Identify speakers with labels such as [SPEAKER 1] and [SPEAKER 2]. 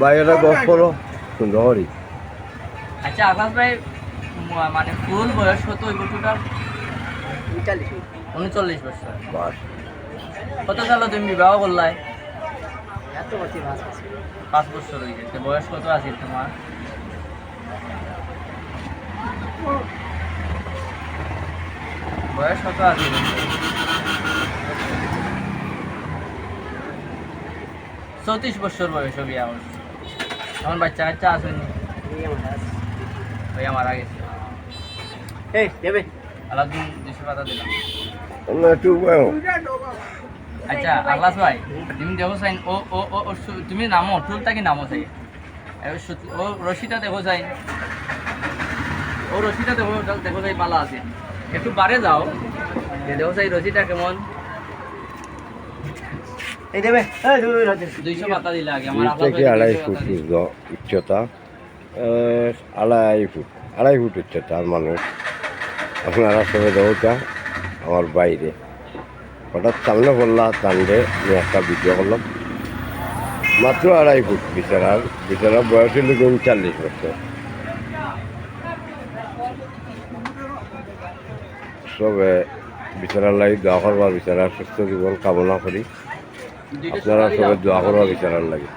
[SPEAKER 1] বাইরে
[SPEAKER 2] আচ্ছা আকাশ ভাই মানে ফুল বয়স কত হইব টোটাল উনচল্লিশ। বছর। কত সালে তুমি? বিবাহ করলাই পাঁচ বছর হয়ে গেছে। বয়স কত আছে তোমার? বয়স কত আছে? চৌত্রিশ বছর বয়স বিয়া করছে আমার বাচ্চা কাচ্চা আসেনি ভাইয়া মারা গেছে আলাদিন দুশো পাতা দিলাম। আচ্ছা আল্লাস ভাই তুমি দেখো চাই ও ও ও ও তুমি নামো কি নামো চাই ও রশিটা দেখো চাই ও রশিটা দেখো দেখো চাই পালা আছে। একটু বারে যাও। দেখো চাই রশিটা কেমন দুইশো পাতা দিলে আগে আমার
[SPEAKER 1] দুই
[SPEAKER 2] আল্লাহ
[SPEAKER 1] থেকে আড়াই ফুট উচ্চতা? আড়াই ফুট আড়াই ফুট উচ্চতার মানুষ। আপনারা সবাই দেওয়া আমার বাইরে। হঠাৎ সামনে পড়লা তান্ডে আমি একটা ভিডিও করলাম। মাত্র আড়াই ফুট বিচারার বিচারার বয়স হলো উনচাল্লিশ বছর। সবে বিচারার লাগে দোয়া করবার বিচারার সুস্থ জীবন কামনা করি আপনারা সবাই। দোয়া করবার বিচারার লাগে